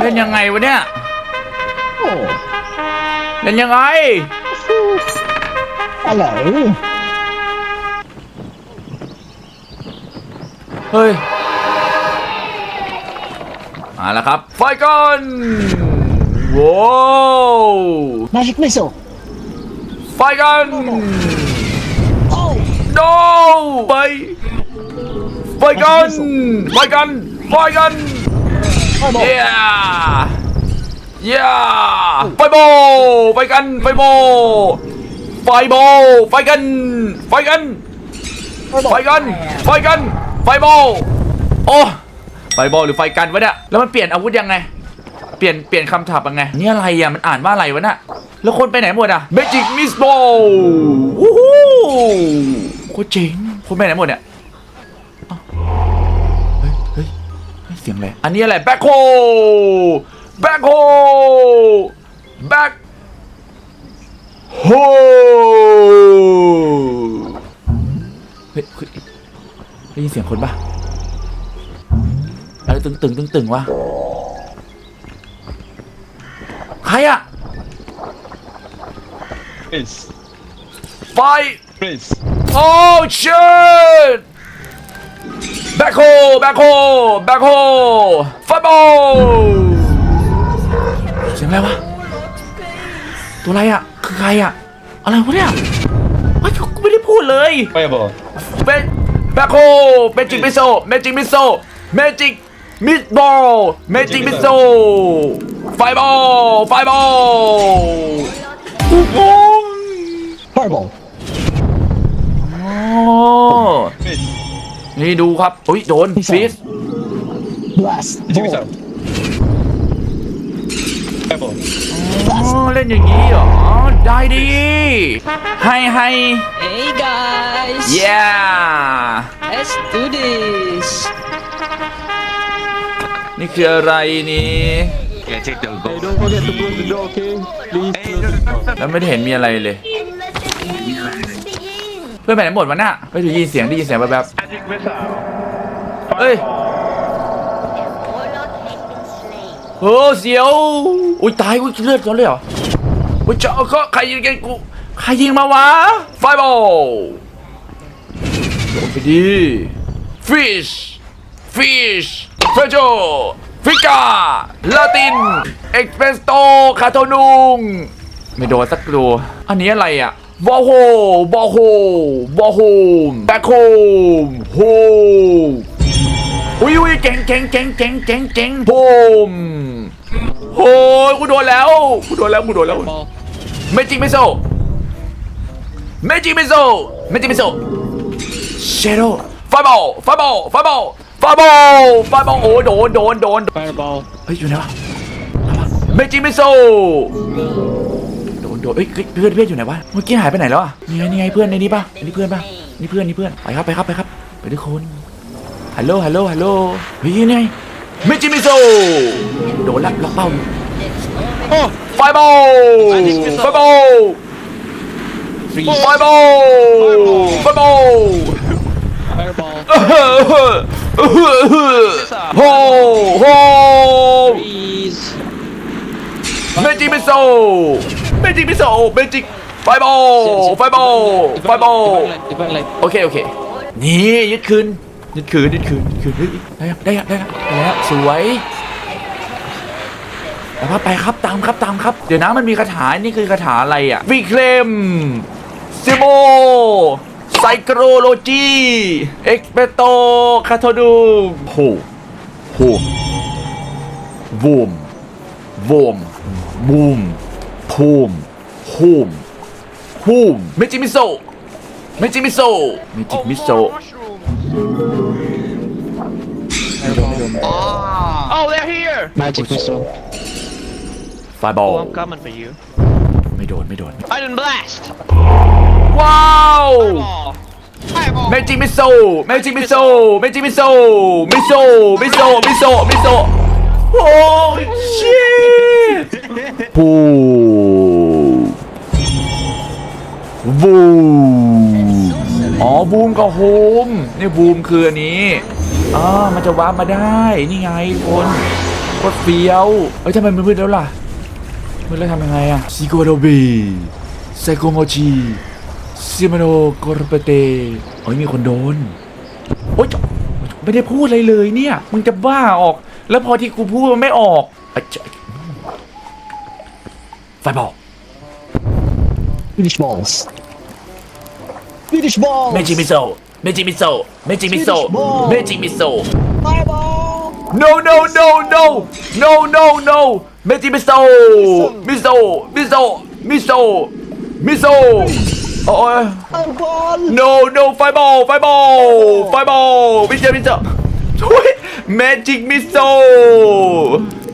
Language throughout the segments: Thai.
เล่นยังไงวะเนี่ย โอ้เล่นยังไง อะไรเฮ้ย มาแล้วครับไฟกันว้าว Magic Missile ไฟกันโอ้โนไปไฟกันไฟกันไฟกัน โอ้โหเย้เย้ไฟโบไฟกันไฟโบไฟโบไฟกันไฟกันไฟกันไฟกันไฟบอลโอ้ไฟบอลหรือไฟกันวะเนี่ย แล้วมันเปลี่ยนอาวุธยังไง เปลี่ยนเปลี่ยนคำถับยังไง นี่อะไรอะ มันอ่านว่าอะไรวะน่ะ แล้วคนไปไหนหมดอะ Magic Miss Ball วู้ฮู้โคตรเจ๋งคนไปไหนหมดเนี่ย สียงอะไร อันนี้อะไร Back h o Back h o Back Ho เฮ้ยเฮ้ยได้ยินเสียงคนปะอะไรตึงตึงตึงตึงวะ ใครอะ Prince. ไฟ Prince. โอ้ shit แบ็คโฮแบ็คโฮแบ็คโฮไฟบอลเสียงอะไรวะ ตัวอะไรอะคือใครอะอะไรวะเนี่ยเฮ้ยกูไม่ได้พูดเลย Fireball. เป็นแบ็คโฮเมจิกมิโซเมจิกมิโซเมจิกมิสบอลเมจิกมิโซไฟบอลไฟบอลโอ้โห Fireball อ๋อ Prince. นี่ดูครับอุ้ยโดนฟิส Blast Magic Ball Missile. Fireball. อ๋อเล่นอย่างนี้เหรอ ได้ดีให้ให้ Hey guys! yeah Let's do this! นี่คืออะไรนี่ Yeah, take the goal. Don't forget to close the door, okay? Please. Hey, no, no, no, no. แล้วไม่ได้เห็นมีอะไรเลยเพื่อนไปไหนหมดวะน่ะไปถึงยินเสียงได้ยินเสียงแบบ Magic Missile. ๆเฮ้ยโอ้เสียว อุ้ยตายอุ้ยเลือดเขาเลยเหรอ อุ้ยเจ้าก็ใครยิงกันกูใครยิงมาวะ ไฟบอลโดนไปดีฟิชฟิชเฟรโจฟิกาลาติน เอ็กเพรสโต คาโทนุง ไม่โดนสักตัวอันนี้อะไรอะ บอโฮบอโฮบอโฮมแบคโฮมโฮอุ้ยอุ้ยเก่งเก่งเก่งเก่งเก่งเก่งโฮมโอ้ยกูโดนแล้วกูโดนแล้วกูโดนแล้ว Ball. เมจิกมิโซเมจิกมิโซเมจิกมิโซเชโดไฟบอลไฟบอลไฟบอลไฟบอลไฟบอลโอ้โดนโดนโดน Fireball. เฮ้ยอยู่ไหนวะเมจิกมิโซ โดนโดนเอ้ยเฮ้ยเพื่อนเพื่อนอยู่ไหนวะเมื่อกี้หายไปไหนแล้วอะนี่ไงนี่ไงเพื่อนในนี้ป่ะนี่เพื่อนป่ะนี่เพื่อนนี่เพื่อนไปครับไปครับไปครับ ไปทุกคนฮัลโหลฮัลโหลฮัลโหลเฮ้ยนี่ไงเมจิมิโซโดนละล็อกเป้าอยู่โอ้ไฟบอลไฟบอล Freeze. ไฟบอลไฟบอล Fireball. โฮโฮ Freeze. เมจิมิโซ เมจิมิโซเมจิไฟบอลไฟบอลไฟบอลโอเคโอเค นี่ยึดคืนยึดคืนยึดคืนยึดคืนเฮ้ยได้ยังได้ยังได้ยังได้แล้วสวยแต่ว่าไปครับตามครับตามครับ เดี๋ยวนะมันมีคาถานี่คือคาถาอะไรอะวิเคลมซิโมไซโครโลจีเอ็กเปโตคาโทดูโฮโฮวูมวูมบูม พูมฮูมฮูมเมจิมิโซเมจิมิโซะเมจิมิโซะ Oh, they're here! Magic missile. ไฟบอล Oh, I'm coming for you. ไม่โดนไม่โดน Iron Blast! ว้าว Ball! Fireball! เมจิมิโซะเมจิมิโซะเมจิมิโซะมิโซะมิโซะมิโซะมิโซะ โอ้ชิตบูบูมอ๋อบูมกับโฮมนี่บูมคืออันนี้อ่ามันจะวาร์ปมาได้ นี่ไงคนโคตรเฟี้ยวเอ้ยทำไมมันมืดแล้วล่ะมืดแล้วทำยังไงอะซิโกโดบีไซโกโมจิซิมาโนโกรเปเตเฮ้ยมีคนโดนโอ๊ยไม่ได้พูดอะไรเลยเนี่ย มึงจะบ้าออก แล้วพอที่กูพูดมันไม่ออกอะเจ๊ไฟบอก Finish balls. Finish balls. เมจิมิโซะเมจิมิโซะเมจิมิโซะเมจิมิโซะ Fireball. No no no no no no no เมจิมิโซะมิโซะมิโซะมิโซะมิโซะโอ้ย Fireball. no no ไฟบอลไฟบอลไฟบอลมิเจมิโซะช่วย เมจิกมิโซ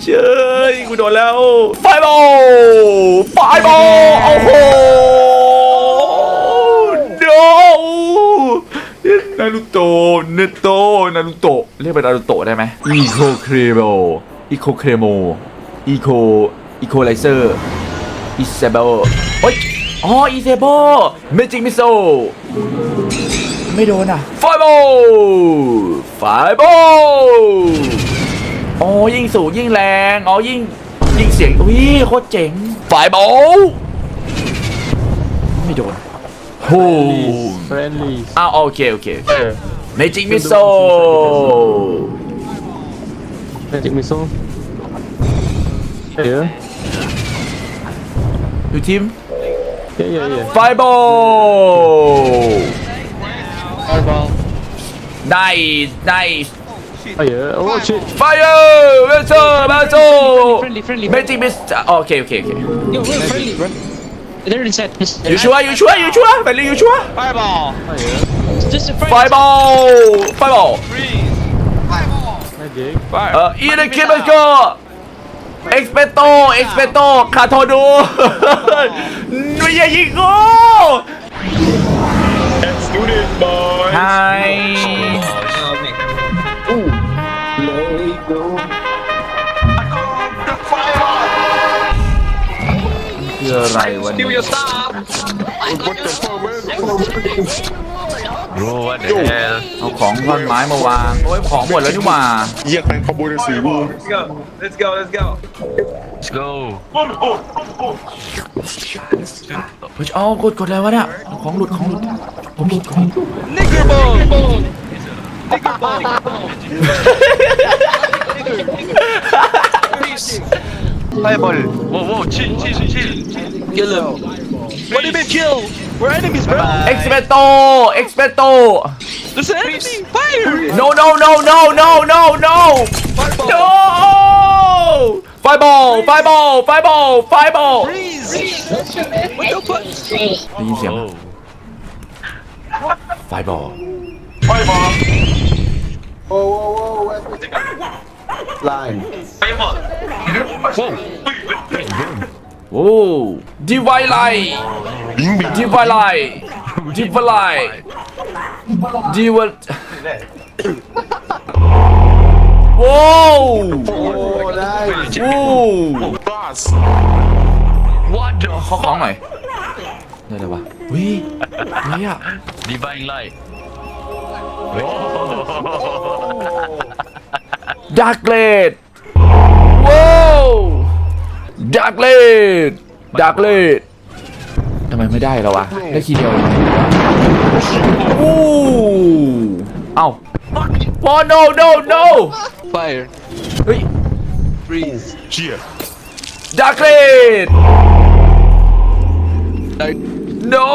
เชยกูโดนแล้ว ไฟบอลไฟบอลโอ้โห no นารูโตะเนโตะนารูโตะเรียกเป็นนารูโตะได้ไหมอีโคเครโมอีโคเครโมอีโคอีโคไลเซอร์อีเซเบลโอ้ยอ๋ออีเซเบลเมจิกมิโซ ไม่โดนอะไฟบอลไฟบอลอ๋อยิ่งสูงยิ่งแรงอ๋อยิ่งยิ่งเสียงอุ้ยโคตรเจ๋งไฟบอลไม่โดนโอ้ Friendly. อ้าวโอเคโอเคเมจิกมิโซ Magic missile. Yeah. อยู่ทีม Yeah, yeah, yeah. ไฟบอล Fireball. ได้ได้ Oh yeah. Oh shit. ไฟเออร์เวเซอร์มาโซ Friendly, friendly. เมจิกมิสโอเคโอเคโอเค Yo, we're friendly, bro. They're inside. อยู่ชัวร์อยู่ชัวร์อยู่ชัวร์ไปเลยอยู่ชัวร์ Fireball. Just a ไฟบอลไฟบอล Freeze. Magic. Fire. เอ่ออีเดคิมันก็เอ็กซ์เพโตเอ็กซ์เพโตคาโทดูไม่ใช่ยิงกู Let's do this boy ไฮคืออะไรวะเนี่ย What the fuck man Bro what the hell เอาของท่อนไม้มาวาง โอ้ยของหมดแล้วนี่หว่าเยี่ยแม่งขบวนสีบู Let's go Let's go Let's go Let's go เฮ้ยเอากดกดอะไรวะเนี่ยเอาของหลุดของหลุดผมหลุดของหลุด Nigger ball. Fireball. Whoa whoa chill chill chill Kill him. What do you mean kill? We're enemies, bro. เอ็กซ์เพโตเอ็กซ์เพโต There's an enemy. Fire. no no no no no no no Fireball. no ไฟบอลไฟบอลไฟบอลไฟบอล Freeze. What the fuck? ได้ โอ้ดีไวไลดีไวไลดีไวไลดีไวโว้ว Oh, nice. โอ้ Boss What the ขอของหน่อยได้เลยวะวิอะไรอะ Divine light ดาร์กเลดว้าว ดาร์กเลดดาร์กเลดทำไมไม่ได้แล้ววะ ได้ทีเดียวเองอู้เอ้าโอ้ no no no Fire. เฮ้ย Freeze. Cheer ดาร์กเลด no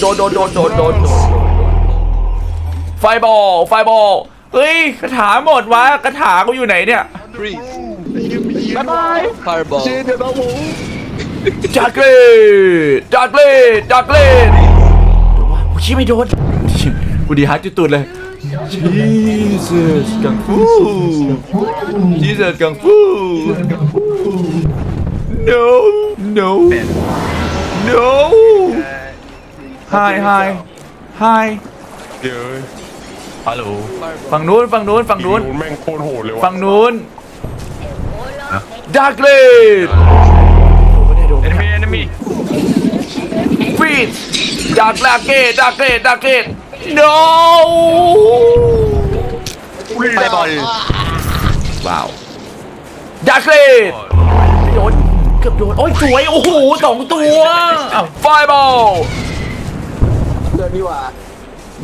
โดนโดนโดนโดนโดนโดนไฟบอลไฟบอลเฮ้ยกระถาหมดวะกระถากูอยู่ไหนเนี่ย Freeze. Bye bye. Fireball. ดักเลดดักเลดดักเลดโดนวะกูชี้ไม่โดนกูดีฮาร์ดจุดตุดเลย Jesus กังฟู Jesus กังฟู No No No Hi Hi Hi เดี๋ยวฮัลโหลฝั่งนู้นฝั่งนู้นฝั่งนู้นแม่งโคตรโหดเลยฝั่งนู้น ดักเลด enemy enemy ฟีดดักลาเกตดักเลดดักเลด No Fireball. ว้าวดาร์คเลดโดนเกือบโดนโอ้ยสวยโอ้โหสองตัวไฟบอลเดินนี่หว่า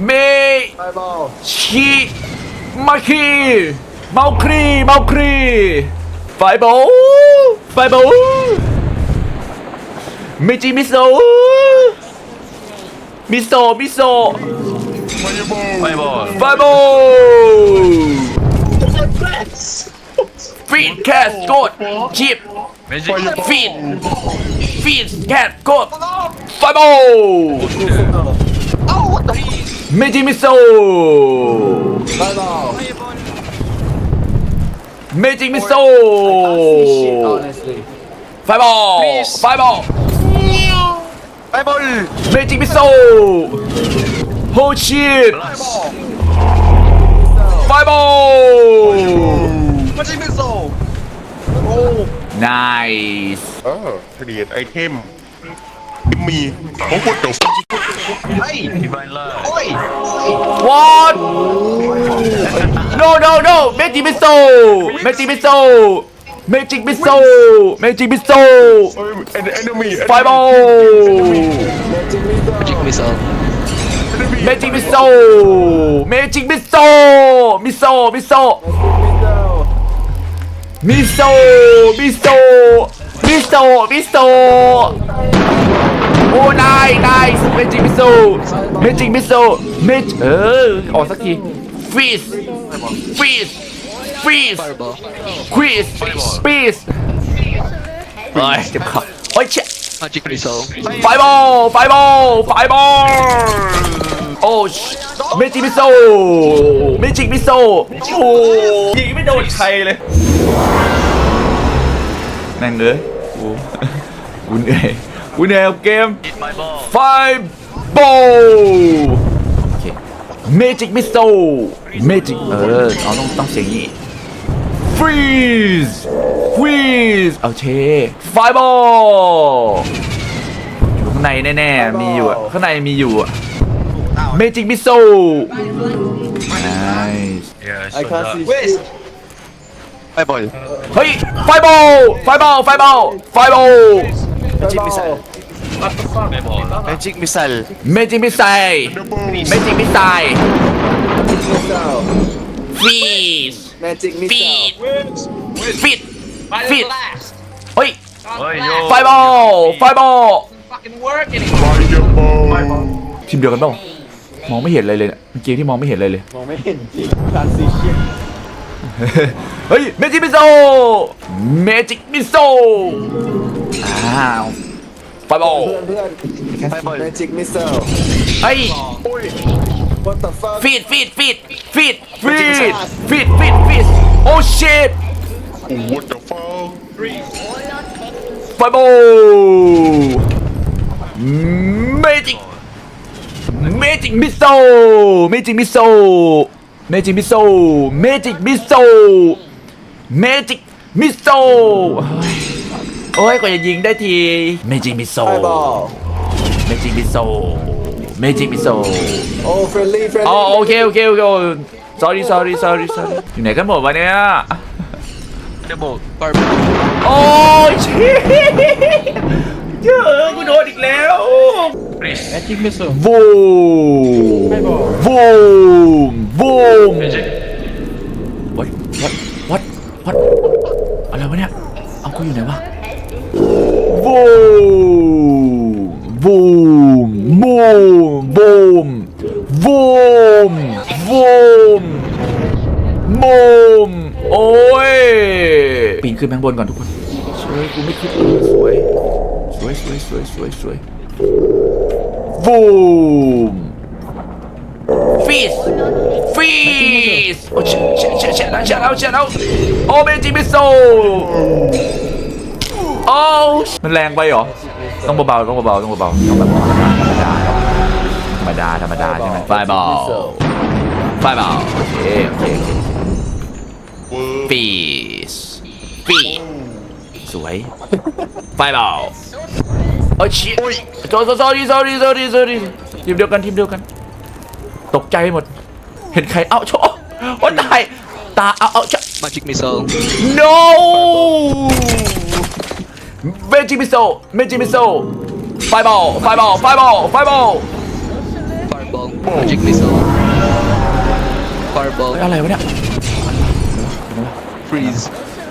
เมไปบอลชิมาคีเมาครีเมาครี Fireball! Oh, Fireball! Oh. Michi Miso! Oh. Miso! Miso! Fireball! Fireball! Feed cat goat chip! Feed! Feed cat goat! Fireball! Oh, what the Michi Miso! Fireball! เมจิกมิโซ ไฟบอล ไฟบอล ไฟบอล เมจิกมิโซ โฮชิตไฟบอล เมจิกมิโซ โอ้ nice เออทเดียดไอเทมมีของคนเก่า Hey! Divine Love. Oi! What? No no no เมจิมิโซเมจิมิโซเมจิมิโซเมจิมิโซเอ้ยเอ็นเอ็นมีไฟบอล Magic missile เมจิมิโซเมจิมิโซมิโซมิโซ missile มิโซมิโซมิโซมิโซ โอ้นายนายเมจิกมิโซเมจิกมิโซเมจเออออกสักทีฟิสฟิสฟิสควิสฟิสเฮ้ยเจ็บคอโอ้ยเชี่ย Magic missile ไฟบอลไฟบอลไฟบอลโอ้เมจิกมิโซเมจิกมิโซโอ้ยิงไม่โดนใครเลยนั่งเลยกูกูเหนื่อย กูเหนื่อยกับเกมฮิตไมบอลไฟบอลโอเคเมจิกมิสโซเมจิกเออเอาต้องต้องเสียงนี้ฟรีสฟรีสเอาเชไฟบอลอยู่ข้างในแน่ๆมีอยู่อะข้างในมีอยู่อะเมจิกมิสโซ nice yeah I can't see Wait. shit ไปบอลเฮ้ยไฟบอลไฟบอลไฟบอลไฟบอล Magic missile ไฟบอล Magic missile เมจิกมิสไซเมจิกมิสไซ missile ฟีส Magic ฟี missile ดฟีด ฟีด เฮ้ย เฮ้ยโยไฟบอล ไฟบอลไฟเดอร์บอลทีมเดียวกันเปล่ามองไม่เห็นอะไรเลยเนี่ยเกมที่มองไม่เห็นอะไรเลย มองไม่เห็นจริง can't see shit เฮ้ย เมจิกมิโซ เมจิกมิโซ อ้าว ไฟบอลเพื่อนเพื่อนไปบอล Magic missile เฮ้ย what the fuck ฟีดฟีดฟีดฟีดฟีดฟีดฟีดฟีดโอ้ชิตโอ้โหเดี๋ยวฟ้าไฟบอลเมจิกเมจิกมิโซเมจิกมิโซเมจิกมิโซเมจิกมิโซเมจิกมิโซ โอ้ยกว่าจะยิงได้ทีเมจิกมิโซไปบอลเมจิกมิโซเมจิกมิโซโอ้ friendly อ๋อ friendly โอเคโอเคโอเค sorry sorry sorry sorry อยู่ไหนกันหมดวะเนี่ยเดโมโอ้ยชิเยอะกูโดนอีกแล้วฟรีส Magic missile วูมวูมวูมเมจิก what what what what อะไรวะเนี่ย เอากูอยู่ไหนวะวูมวูมบูมบูมวูมวูมบูมโอ้ย ปีน ขึ้นไปข้างบนก่อนทุกคนสวยกูไม่คิดเลยสวยสวยสวยสวยสวยสวยบูมฟีสฟีสโอ้เชเชเชเชแล้วเชแล้วเชแล้วโอเมจิมิโซโอ้มันแรงไปเหรอต้องเบาๆต้องเบาๆต้องเบาๆต้องแบบธรรมดาธรรมดาธรรมดาใช่ไหมไฟบอลไฟบอลโอเคโอเคโอเคฟี สฟีสวยไฟบอลโอ้ยชิโอ้ย sorry sorry sorry sorry ทีมเดียวกันทีมเดียวกัน ตกใจหมด เห็นใครเอ้าโชว์โอ้ตายตาเอาเอาจะ Magic missile. no magic missile magic missile fireball fireball fireball fireball Fireball. Magic missile. เฮ้ย Fireball. อะไรวะเนี่ย Freeze.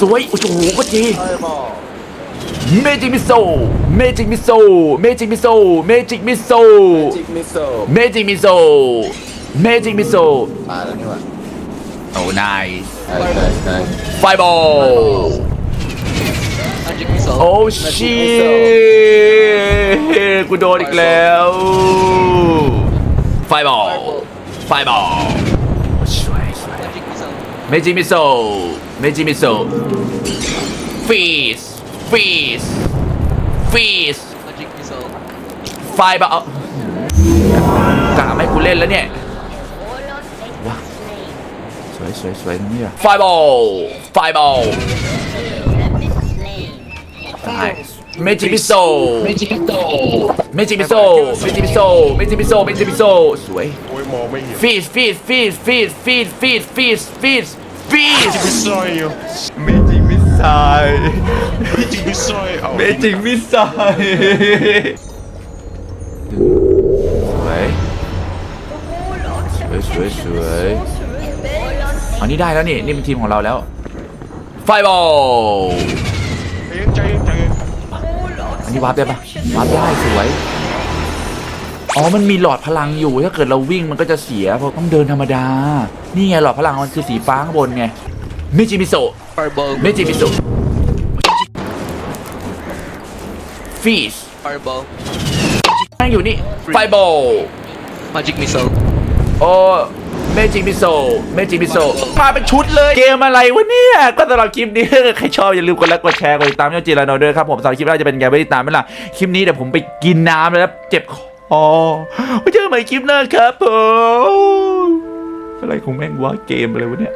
สวย โอ้โหก็จีเมจิกมิโซ เมจิกมิโซเมจิกมิโซ เมจิกมิโซเมจิกมิโซเมจิกมิโซ มาแล้วนี่ว่โอ้นายไฟบอลโอ้ชีกูโดนอีกแล้ว ไฟบอล ไฟบอล missile. Magic Missile Magic Missile Freeze Freeze Freeze Magic missile. ไฟบะเอากะไม่กูเล่นแล้วเนี่ยว้าสวยสวยสวยนี่อะไฟบอลไฟบอลตายเมจิมิโซเมจิมิโซเมจิมิโซเมจิมิโซเมจิมิโซเมจิมิโซสวยโอ้ย มองไม่เห็นฟีสฟีสฟีสฟีสฟีสฟีสฟีสฟีสฟีสจิกซอยอยู่เมจิมิไซจิกซอยเอาเมจิมิไซสวยสวยสวยสวยอันนี้ได้แล้วนี่นี่เป็นทีมของเราแล้วไฟบอลใจเย็นใจเย็นอันนี้วาร์ปได้ปะวาร์ปได้สวย อ๋อ มันมีหลอดพลังอยู่ ถ้าเกิดเราวิ่งมันก็จะเสีย เพราะต้องเดินธรรมดา นี่ไงหลอดพลังมันคือสีฟ้าข้างบนไงมิจิมิโซะ Fireball. เมจิมิโซะ ฟีส Fireball. นั่งอยู่นี่ ไฟบอล Magic missile. โอ้เมจิมิโซเมจิมิโซมาเป็นชุดเลย เกมอะไรวะเนี่ย ก็สำหรับคลิปนี้ ใครชอบอย่าลืมกดไลค์ กดแชร์ กดติดตามช่องจีราโนด้วยครับผมสำหรับคลิปแรกจะเป็นไงไม่ติดตามไหมล่ะ คลิปนี้เดี๋ยวผมไปกินน้ำแล้วเจ็บค อไว้เจอกันใหม่คลิปหน้าครับผมอะไรของแม่งวะเกมอะไรวะเนี่ย